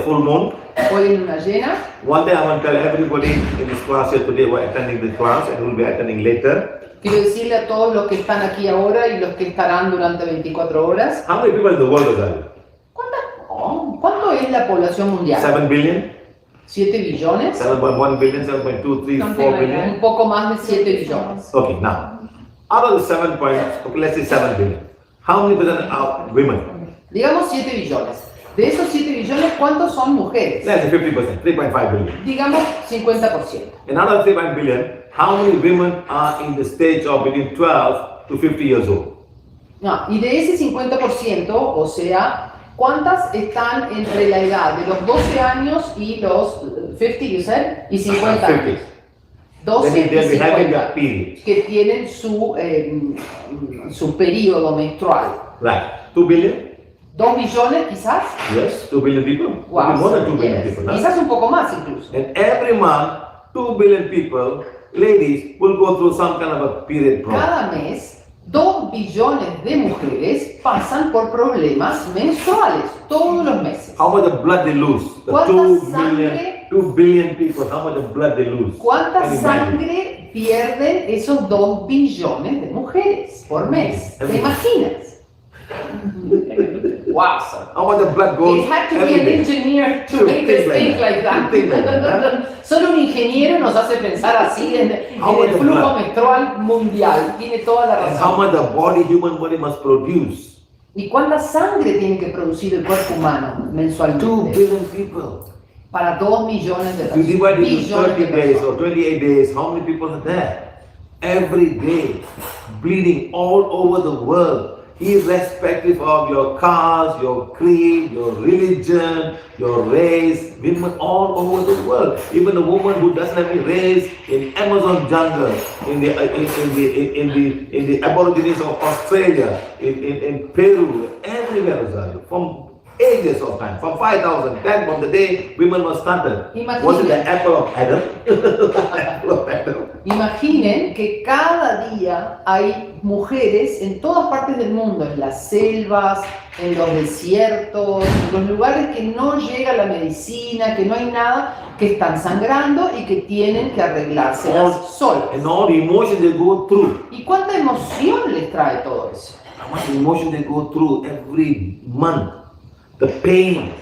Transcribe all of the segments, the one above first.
full moon. Hoy en luna llena. One day I want to tell everybody in this class here today who are attending this class and who will be attending later. Quiero decirle a todos los que están aquí ahora y los que estarán durante 24 horas. How many people in the world? ¿Cuánta, oh, ¿Cuánto es la población mundial? 7 billion? ¿7 billones? 7.1 billion, 7.2, 3, 4 Something like billion? Un poco más de 7 billones. Okay, now, out of the 7 point, okay, let's say 7 billion, how many percent are women? Digamos 7 billones. De esos 7 billones, ¿cuántos son mujeres? Let's say 50%, 3.5 billion. Digamos 50%. And out of 3.5 billion, how many women are in the stage of between 12 to 50 years old? No, y de ese 50%, o sea, ¿cuántas están entre la edad de los 12 años y los eh, 50, you said? Y 50 años. 50. 12 Then y they'll be having 50. their period. que tienen su, eh, su periodo menstrual. Right. 2 billion? ¿Dos billones quizás? Yes, 2 billion people. Maybe Wow. more than 2 billion yes. people. huh? Quizás un poco más incluso. And every month, 2 billion people, ladies, will go through some kind of a period problem. Cada mes, dos billones de mujeres pasan por problemas menstruales, todos los meses. How much blood they lose? The ¿Cuánta 2 billion, sangre? 2 billion people, how much blood they lose? ¿Cuánta sangre pierden esos dos billones de mujeres por mes? ¿Te imaginas? wow, of blood goes It had to be an engineer to To make us like think that. like that. Think like that. Solo un ingeniero nos hace pensar así en, en el flujo menstrual mundial. Tiene toda la And how razón. much the body, human body must produce? ¿Y cuánta sangre tiene que producir el cuerpo humano 2 mensualmente? billion people. Para dos millones de If you personas. divide it into Billones 30 de days personas. or 28 days, how many people are there? Every day, bleeding all over the world, irrespective of your caste, your creed, your religion, your race, women all over the world. Even a woman who doesn't have any race in Amazon jungle, in the uh, in, in the in, in the in the Aborigines of Australia, in, in, in Peru, everywhere, Rosario, from ages of time, from 5,000, 10 from the day women were started. Was it the apple of Adam? apple of Adam. Imaginen que cada día hay mujeres en todas partes del mundo, en las selvas, en los desiertos, en los lugares que no llega la medicina, que no hay nada, que están sangrando y que tienen que. And all the emotions they go through. ¿Y cuánta emoción les trae todo eso? How much emotion they go through every month. The pain.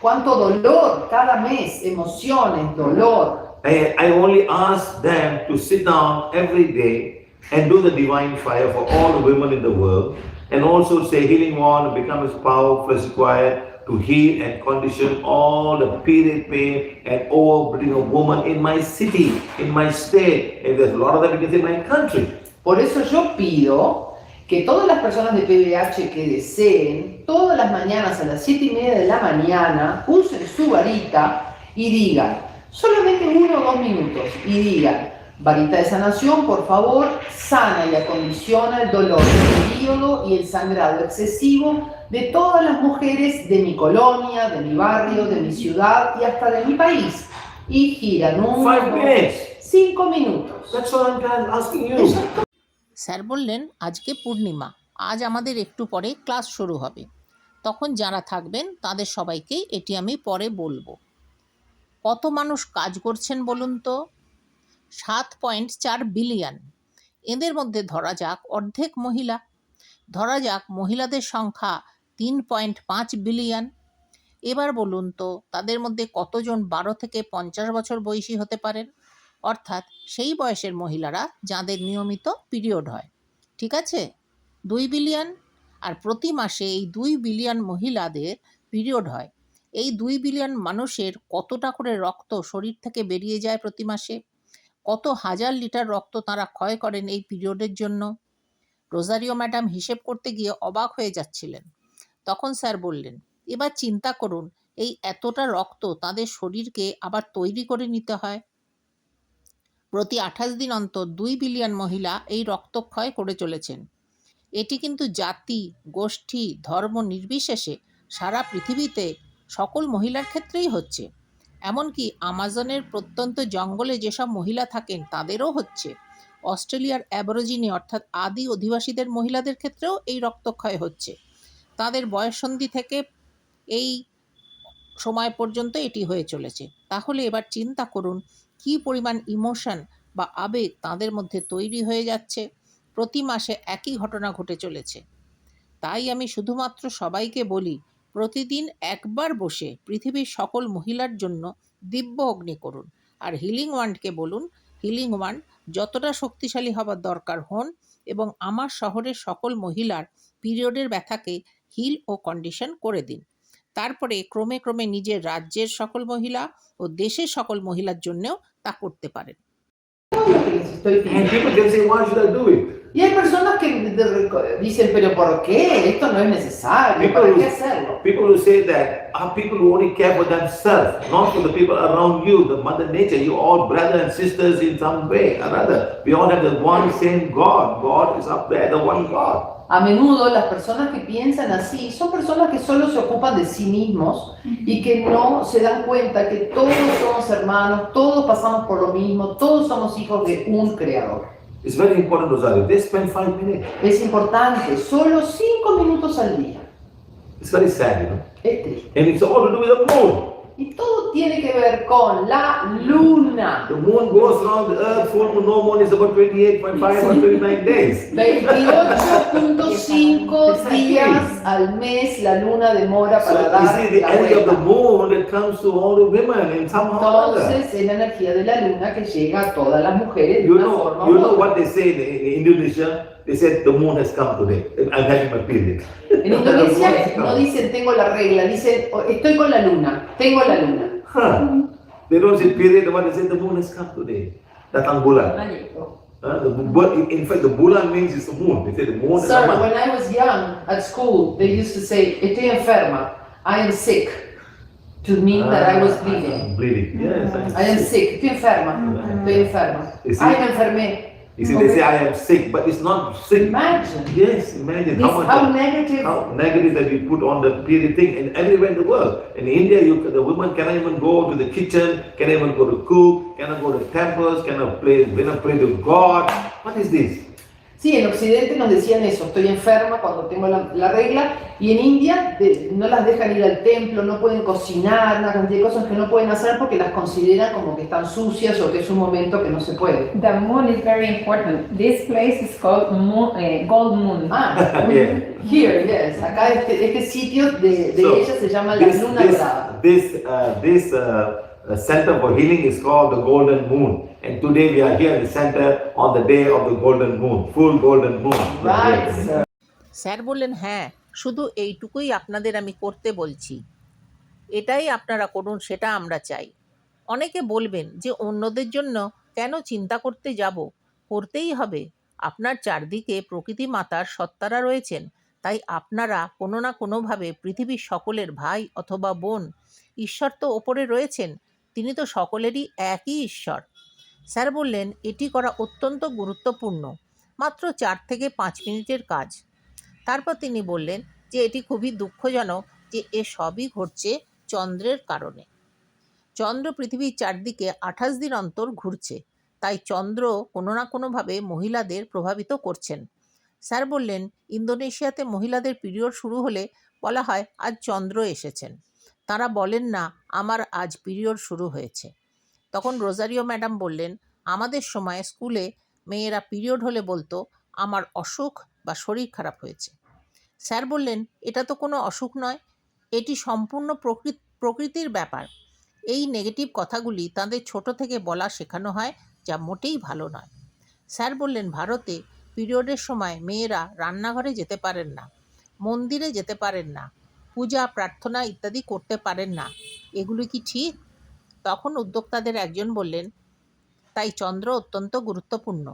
¿Cuánto dolor cada mes? Emociones, dolor. I, I only ask them to sit down every day and do the divine fire for all the women in the world. And also say healing one become as powerful as required to heal and condition all the period pain and overbreeding of woman in my city, in my state. And there's a lot of them because in my country. Por eso yo pido que todas las personas de PBH que deseen, todas las mañanas a las 7 y media de la mañana, usen su varita y digan, solamente uno o dos minutos, y digan, varita de sanación, por favor, sana y acondiciona el dolor del periodo y el sangrado excesivo de todas las mujeres de mi colonia, de mi barrio, de mi ciudad y hasta de mi país. Y giran uno, Five dos, minutes. cinco minutos. That's all I'm asking you. Sir বললেন আজকে পূর্ণিমা আজ আমাদের একটু পরে ক্লাস শুরু হবে তখন যারা থাকবেন তাদের সবাইকেই এটি আমি পরে বলবো কত মানুষ কাজ করছেন বলুন তো? সাত পয়েন্ট চার বিলিয়ন। এদের মধ্যে ধরা যাক অর্ধেক মহিলা। ধরা যাক মহিলাদের সংখ্যা তিন পয়েন্ট পাঁচ বিলিয়ন। এবার বলুন তো, তাদের মধ্যে কতজন বারো থেকে পঞ্চাশ বছর বয়সী হতে পারেন? অর্থাৎ সেই বয়সের মহিলারা যাদের নিয়মিত পিরিয়ড হয়। ঠিক আছে? দুই বিলিয়ন। আর প্রতি মাসে এই দুই বিলিয়ন মহিলাদের পিরিয়ড হয়। এই দুই বিলিয়ন মানুষের কতটা করে রক্ত শরীর থেকে বেরিয়ে যায় প্রতি মাসে? কত হাজার লিটার রক্ত তারা ক্ষয় করেন এই পিরিয়ডের জন্য? রোজারিও ম্যাডাম হিসেব করতে গিয়ে অবাক হয়ে যাচ্ছিলেন। তখন স্যার বললেন, এবার চিন্তা করুন, এই এতটা রক্ত তাদের শরীরকে আবার তৈরি করে নিতে হয়? প্রতি আঠাশ দিন অন্তর দুই বিলিয়ন মহিলা এই রক্তক্ষয় করে চলেছেন। এটি কিন্তু জাতি, গোষ্ঠী, ধর্ম নির্বিশেষে সারা পৃথিবীতে সকল মহিলার ক্ষেত্রেই হচ্ছে। এমনকি আমাজনের প্রত্যন্ত জঙ্গলে যেসব মহিলা থাকেন, তাদেরও হচ্ছে। অস্ট্রেলিয়ার অ্যাবরোজিনি অর্থাৎ আদি অধিবাসীদের মহিলাদের ক্ষেত্রেও এই রক্তক্ষয় হচ্ছে। তাদের বয়ঃসন্ধি থেকে এই সময় পর্যন্ত এটি হয়ে চলেছে। তাহলে এবার চিন্তা করুন, কী পরিমাণ ইমোশন বা আবেগ তাদের মধ্যে তৈরি হয়ে যাচ্ছে। প্রতি মাসে একই ঘটনা ঘটে চলেছে। তাই আমি শুধুমাত্র সবাইকে বলি প্রতিদিন একবার বসে পৃথিবীর সকল মহিলার জন্য দিব্য অগ্নি করুন। আর হিলিং ওয়ান্ডকে বলুন হিলিং ওয়ান্ড যতটা শক্তিশালী হবার দরকার হন এবং আমার শহরের সকল মহিলার পিরিয়ডের ব্যথাকে হিল ও কন্ডিশন করে দিন। তারপরে ক্রমে ক্রমে নিজের রাজ্যের সকল মহিলা ও দেশের সকল মহিলার জন্যও তা করতে পারেন। People? Y hay personas que dicen, pero ¿por qué? Esto no es necesario, ¿para qué hacerlo? People who say that are people who only care for themselves, not for the people around you, the mother nature. You all brother and sisters in some way or other. We all have the one same God. God is up there, the one God. A menudo las personas que piensan así son personas que solo se ocupan de sí mismos y que no se dan cuenta que todos somos hermanos, todos pasamos por lo mismo, todos somos hijos de un creador. It's very important, Rosario. They spend five minutes. Es importante, solo cinco minutos al día. It's very sad, you know. Es triste. And it's all to do with the moon. Y todo tiene que ver con la luna. The moon goes around the earth, full moon, no moon is about 28.5 or 29 days. 28.5 días al mes la luna demora So para you dar see, the la energy of the moon that comes to all the women somehow. Entonces es la energía de la luna que llega a todas las mujeres de You una know, forma you u know otra. what they say in, in Indonesia? They said the moon has come today. I'm having my period. En Indonesia no dicen tengo la regla, dicen "Oh, estoy con la luna, tengo la luna. Huh. They don't say period, but they say the moon has come today. Datang bulan. Uh, the, in- fact, the bulan means it's the moon. They say the moon Sir, the when I was young at school, they used to say estoy enferma, I am sick, to mean that I was Ah, bleeding. I'm bleeding. Yes, I'm I am sick. sick, estoy enferma, estoy enferma. You see? Ay, me enfermé. You see, they say I am sick, but it's not sick. Imagine Yes, imagine how much. how negative. how negative that we put on the period thing and everywhere in the world. In India, you, the women cannot even go to the kitchen, cannot even go to cook, cannot go to temples, cannot play, cannot pray to God. What is this? Sí, en Occidente nos decían eso, estoy enferma cuando tengo la, la regla, y en India de- no las dejan ir al templo, no pueden cocinar, una cantidad de cosas que no pueden hacer porque las consideran como que están sucias o que es un momento que no se puede. The moon is very important. This place is called moon, uh, Gold Moon. Ah, Yeah. here, yes, acá este, este sitio de, de So, ella se llama la This, luna this, dorada. this, uh, this uh, uh, center for healing is called the Golden Moon. And today we are here in the center on the day of the Golden Moon, full Golden Moon. Right, sir. Sir বললেন হ্যাঁ শুধু এইটুকুই আপনাদের আমি করতে বলছি। এটাই আপনারা করুন সেটা আমরা চাই। অনেকে বলবেন যে অন্যদের জন্য কেন চিন্তা করতে যাব? করতেই হবে। আপনার চারদিকে প্রকৃতি মাতার সত্তারা রয়েছেন। তাই আপনারা কোনো না কোনোভাবে পৃথিবীর সকলের ভাই অথবা বোন ঈশ্বর তো ওপরে রয়েছেন। তিনি তো সকলেরই একই ঈশ্বর। স্যার বললেন, এটি করা অত্যন্ত গুরুত্বপূর্ণ। মাত্র চার থেকে পাঁচ মিনিটের কাজ। তারপর তিনি বললেন যে, এটি খুবই দুঃখজনক যে এ সবই ঘটছে চন্দ্রের কারণে। চন্দ্র পৃথিবীর চারদিকে আঠাশ দিন অন্তর ঘুরছে, তাই চন্দ্র কোনো না কোনোভাবে মহিলাদের প্রভাবিত করছেন। স্যার বললেন, ইন্দোনেশিয়াতে মহিলাদের পিরিয়ড শুরু হলে বলা হয় আজ চন্দ্র এসেছেন। তারা বলেন না, আমার আজ পিরিয়ড শুরু হয়েছে। তখন রোজারিও ম্যাডাম বললেন, আমাদের সময় স্কুলে মেয়েরা পিরিয়ড হলে বলতো, আমার অসুখ বা শরীর খারাপ হয়েছে স্যার বললেন, এটা তো কোনো অসুখ নয়, এটি সম্পূর্ণ প্রকৃত, প্রকৃতির ব্যাপার। এই নেগেটিভ কথাগুলি তাদের ছোট থেকে বলা শেখানো হয়, যা মোটেই ভালো নয়। স্যার বললেন, ভারতে পিরিয়ডের সময় মেয়েরা রান্নাঘরে যেতে পারেন না, মন্দিরে যেতে পারেন না পূজা, প্রার্থনা ইত্যাদি করতে পারেন না। এগুলি কি ঠিক? তখন উদ্যোক্তাদের একজন বললেন, তাই চন্দ্র অত্যন্ত গুরুত্বপূর্ণ।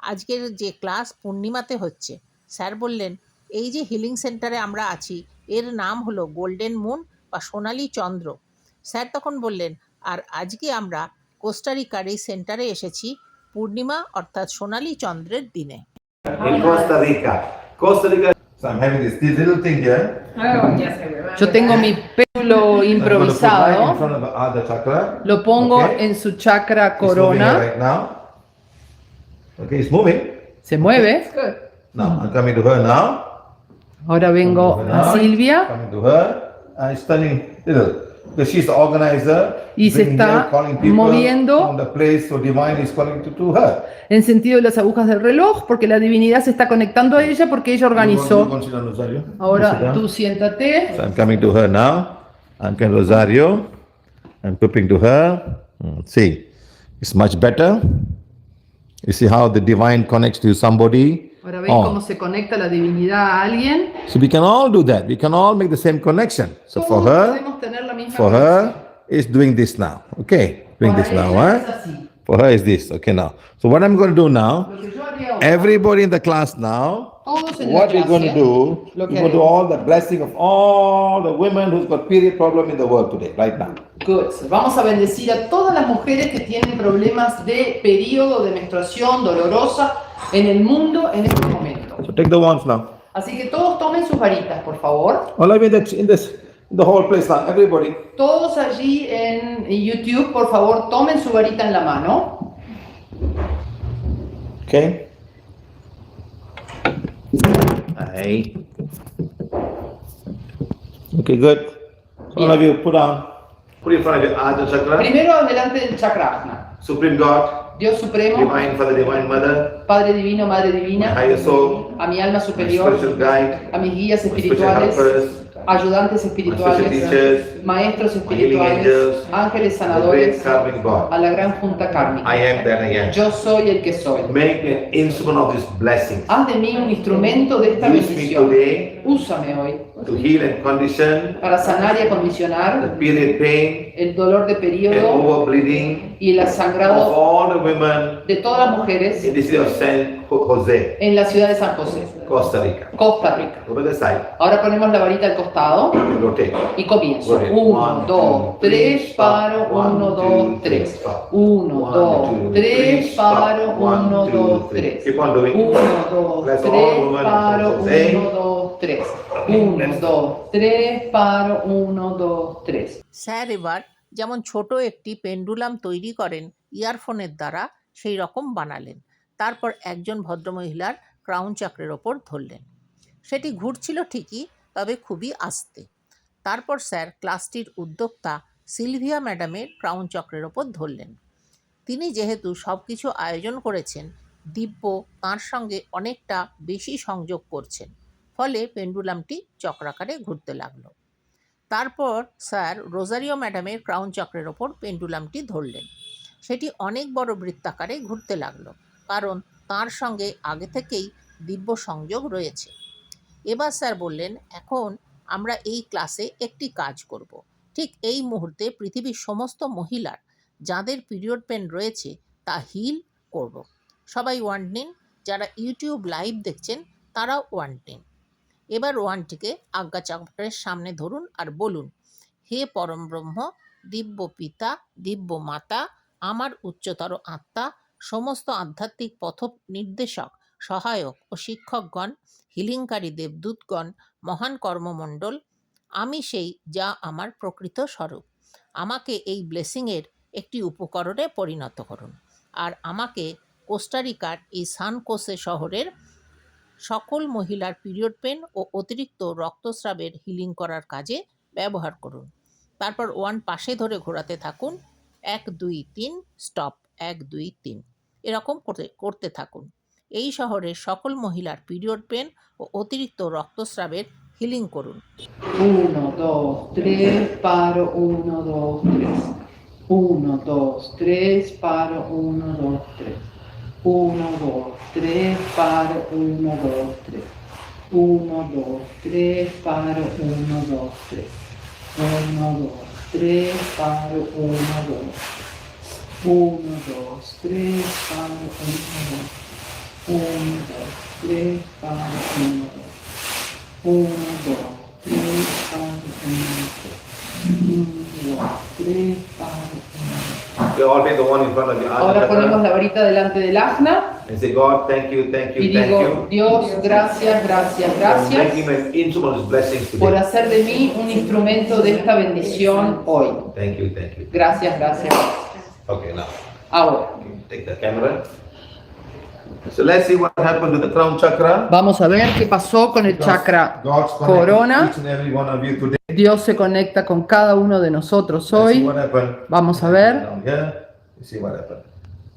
আজকের যে ক্লাস পূর্ণিমাতে হচ্ছে। স্যার বললেন, এই যে হিলিং সেন্টারে আমরা আছি, এর নাম হলো গোল্ডেন মুন বা সোনালি চন্দ্র। স্যার তখন বললেন, আর আজকে আমরা কোস্টারিকার এই সেন্টারে এসেছি, পূর্ণিমা অর্থাৎ সোনালি চন্দ্রের দিনে। So I'm having this little thing here. Oh, yes. Yo tengo mi péndulo I'm in improvisado, front of the other chakra. lo pongo Okay. en su chakra corona, right now. Okay, it's moving. se mueve. It's good. Now I'm coming to her now. Ahora vengo her a. Silvia. Coming to her. It's turning little. Because she's the organizer. Y se está moviendo. From the place, so divine is calling to, to her. En sentido de las agujas del reloj, porque la divinidad se está conectando a ella porque ella organizó. to Ahora tú siéntate. So I'm coming to her now. I'm coming Rosario. I'm flipping to her. Mm, See, it's much better. You see how the divine connects to somebody. Ahora Oh. cómo se conecta la divinidad a alguien. So we can all do that. We can all make the same connection. So for her, podemos tener la misma for her, is doing this now. Okay, doing this now. Huh? For her is this. Okay, now. So what I'm going to do now, Lo que yo haría ahora, everybody in the class now, todos en what we're going to do, we're going to do all the blessing of all the women who's got period problem in the world today, right now. Good. Vamos a bendecir a todas las mujeres que tienen problemas de periodo de menstruación dolorosa en el mundo en este momento. So take the wands now. Así que todos tomen sus varitas, por favor. All of you in, this, the whole place now, everybody. Todos allí en YouTube, por favor, tomen su varita en la mano. Okay. Aye. Okay, good. So all of you put on. Put in front of your Ajna Chakra. Primero delante del chakrasna. Supreme God, Dios Supremo, Divine Father, Divine Mother, Padre Divino, Madre my Divina, higher soul, a mi alma my superior, spiritual guide, a mis guías my spiritual espirituales, helpers, ayudantes espirituales, maestros espirituales, ángeles sanadores, a la gran junta I kármica. Yo soy el que soy. Make me an instrument of this blessing. Haz de mí un instrumento de esta bendición. Úsame hoy to heal and condition para sanar y acondicionar el dolor de periodo y el sangrado de todas las mujeres in the city of San Jo- Jose, en la ciudad de San José, Costa Rica. Costa Rica. Over the side, Ahora ponemos la varita al costado rotate. y comienzo. Rotate. Uno, One, dos, two, three, tres, stop. paro, One, uno, two, dos, three, tres. stop. Uno, One, dos, two, tres, three, stop. paro, One, uno, two, dos, three. tres. Keep on doing. Uno, dos, Bless all tres, women paro, of Jose. uno, dos, tres. Uno, dos, tres, paro, uno, dos, tres. Sir এবার যেমন ছোট একটি পেন্ডুলাম তৈরি করেন ইয়ারফোনের দ্বারা সেই রকম বানালেন তারপর একজন ভদ্রমহিলার ক্রাউন চক্রের ওপর ধরলেন। সেটি ঘুরছিল ঠিকই, তবে খুবই আস্তে। তারপর স্যার, ক্লাসটির উদ্যোক্তা সিলভিয়া ম্যাডামের ক্রাউন চক্রের ওপর ধরলেন। তিনি যেহেতু সব কিছু আয়োজন করেছেন, দিব্য তাঁর সঙ্গে অনেকটা বেশি সংযোগ করছেন, ফলে পেন্ডুলামটি চক্রাকারে ঘুরতে লাগল। তারপর স্যার, রোজারিও ম্যাডামের ক্রাউন চক্রের ওপর পেন্ডুলামটি ধরলেন। সেটি অনেক বড় বৃত্তাকারে ঘুরতে লাগল। কারণ তার সঙ্গে আগে থেকেই দিব্য সংযোগ রয়েছে এবার স্যার বললেন, এখন আমরা এই ক্লাসে একটি কাজ করব। ঠিক এই মুহূর্তে পৃথিবীর সমস্ত মহিলার যাদের পিরিয়ড পেন রয়েছে, তা হিল করব। সবাই ওয়ান নিন যারা ইউটিউব লাইভ দেখছেন, তারাও ওয়ান নিন এবার ওয়ানটিকে আজ্ঞা চক্রের সামনে ধরুন আর বলুন, হে পরম ব্রহ্ম, দিব্য পিতা, দিব্য মাতা, আমার উচ্চতর আত্মা সমস্ত আধ্যাত্মিক পথ নির্দেশক সহায়ক ও শিক্ষকগণ, হিলিংকারী দেবদূতগণ, মহান কর্মমণ্ডল, আমি সেই যা আমার প্রকৃত স্বরূপ। আমাকে এই ব্লেসিংয়ের একটি উপকরণে পরিণত করুন। আর আমাকে কোস্টারিকার এই সানকোসে শহরের সকল মহিলার পিরিয়ড পেন ও অতিরিক্ত রক্তস্রাবের হিলিং করার কাজে ব্যবহার করুন। তারপর ওয়ান পাশে ধরে ঘোরাতে থাকুন। এক, দুই, তিন, স্টপ। এক দুই তিন। এরকম করতে করতে থাকুন। এই শহরের সকল মহিলার পিরিয়ড পেন ও অতিরিক্ত রক্তস্রাবের হিলিং করুন। Uno, dos, tres, paro, uno, dos, tres. Paro, uno, dos. Uno, dos, tres, paro, uno, dos. Uno, dos, tres, paro, uno, dos. Uno, dos, tres, paro, uno, dos. You all take the one in front of you. Ahora ponemos la varita delante del asna And say, God, thank you, thank y you, thank digo, you. Dios, gracias, gracias, gracias por hacer de mí un instrumento de esta bendición hoy. Thank you, thank you. Gracias, gracias. Okay, now, Ahora, take the camera. So let's see what happened to the crown chakra. Vamos a ver qué pasó con el Because chakra God's corona. each and every one of you today. Dios se conecta con cada uno de nosotros Let's see hoy. what happened. Vamos a ver. Down here. Let's see what happened.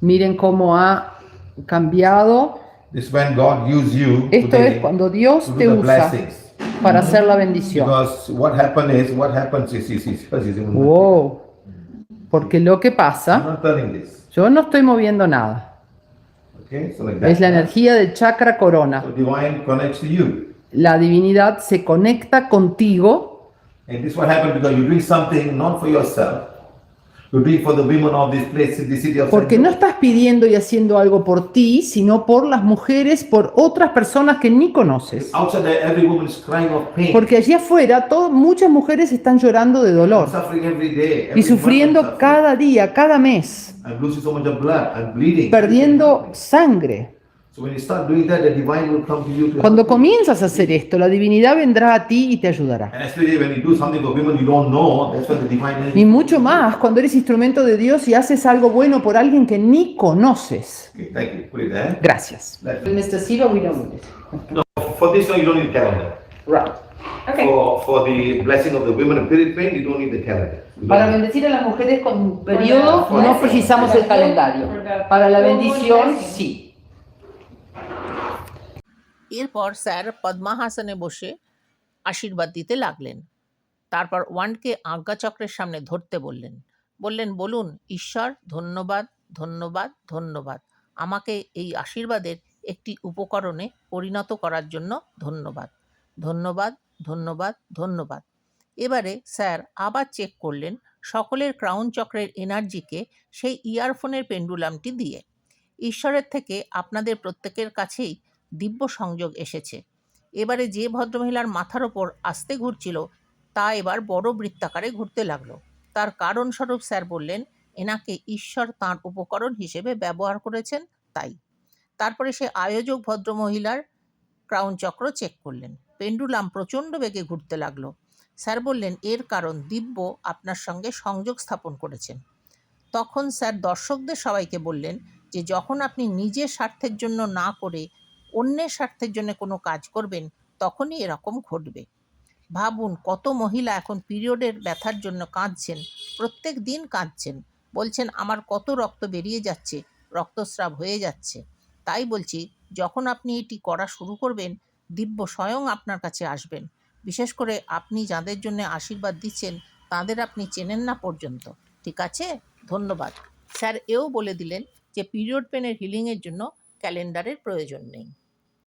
Miren cómo ha cambiado. This is when God used you Esto today es cuando Dios to te usa blessings. para hacer la bendición. Because what happened is, what happens is, is, is, is, is Wow. Porque lo que I'm pasa, not turning this. yo no estoy moviendo nada. Okay, so like that. Es la energía del chakra corona. So divine connects to you. La divinidad se conecta contigo And this what because you're doing something not for yourself. Porque no estás pidiendo y haciendo algo por ti, sino por las mujeres, por otras personas que ni conoces. Porque allí afuera todo- muchas mujeres están llorando de dolor y sufriendo cada día, cada mes, I'm losing so much of blood. I'm bleeding. perdiendo sangre. So when you start doing that, the divine will come to you. To Cuando comienzas a hacer esto, la divinidad vendrá a ti y te ayudará. And especially when you do something for women you don't know, that's when the divine energy. Y mucho más cuando eres instrumento de Dios y haces algo bueno por alguien que ni conoces. Okay, thank you. Put it there. Gracias. Let- Mr. Silva, we don't need it. No, for this one you don't need calendar. Right. Okay. For, for the blessing of the women in period pain, you don't need the calendar. You Para bendecir a las mujeres con periodo For the- no precisamos el calendario. Para la bendición blessing. sí. এরপর স্যার পদ্মাহাসনে বসে আশীর্বাদ দিতে লাগলেন। তারপর ওয়ান্ডকে আজ্ঞাচক্রের সামনে ধরতে বললেন। বললেন, বলুন, ঈশ্বর, ধন্যবাদ ধন্যবাদ ধন্যবাদ। আমাকে এই আশীর্বাদের একটি উপকরণে পরিণত করার জন্য ধন্যবাদ। ধন্যবাদ ধন্যবাদ ধন্যবাদ। এবারে স্যার আবার চেক করলেন সকলের ক্রাউন চক্রের এনার্জিকে সেই ইয়ারফোনের পেন্ডুলামটি দিয়ে। ঈশ্বরের থেকে আপনাদের প্রত্যেকের কাছেই দিব্য সংযোগ এসেছে। এবারে যে ভদ্রমহিলার মাথার ওপর আস্তে ঘুরছিল, তা এবার বড় বৃত্তাকারে ঘুরতে লাগল। তার কারণস্বরূপ স্যার বললেন, এনাকে ঈশ্বর তাঁর উপকরণ হিসেবে ব্যবহার করেছেন তাই। তারপরে সে আয়োজক ভদ্রমহিলার ক্রাউন চক্র চেক করলেন। পেন্ডুলাম প্রচণ্ড বেগে ঘুরতে লাগল। স্যার বললেন, এর কারণ দিব্য আপনার সঙ্গে সংযোগ স্থাপন করেছেন। তখন স্যার দর্শকদের সবাইকে বললেন যে, যখন আপনি নিজের স্বার্থের জন্য না করে অন্যের স্বার্থের জন্য কোনো কাজ করবেন, তখনই এরকম ঘটবে। ভাবুন, কত মহিলা এখন পিরিয়ডের ব্যথার জন্য কাঁদছেন, প্রত্যেক দিন কাঁদছেন। বলছেন, আমার কত রক্ত বেরিয়ে যাচ্ছে, রক্তস্রাব হয়ে যাচ্ছে। তাই বলছি, যখন আপনি এটি করা শুরু করবেন, দিব্য স্বয়ং আপনার কাছে আসবেন। বিশেষ করে আপনি যাদের জন্য আশীর্বাদ দিচ্ছেন, তাদের আপনি চেনেন না পর্যন্ত। ঠিক আছে? ধন্যবাদ। স্যার এও বলে দিলেন যে, পিরিয়ড পেনের হিলিংয়ের জন্য ক্যালেন্ডারের প্রয়োজন নেই।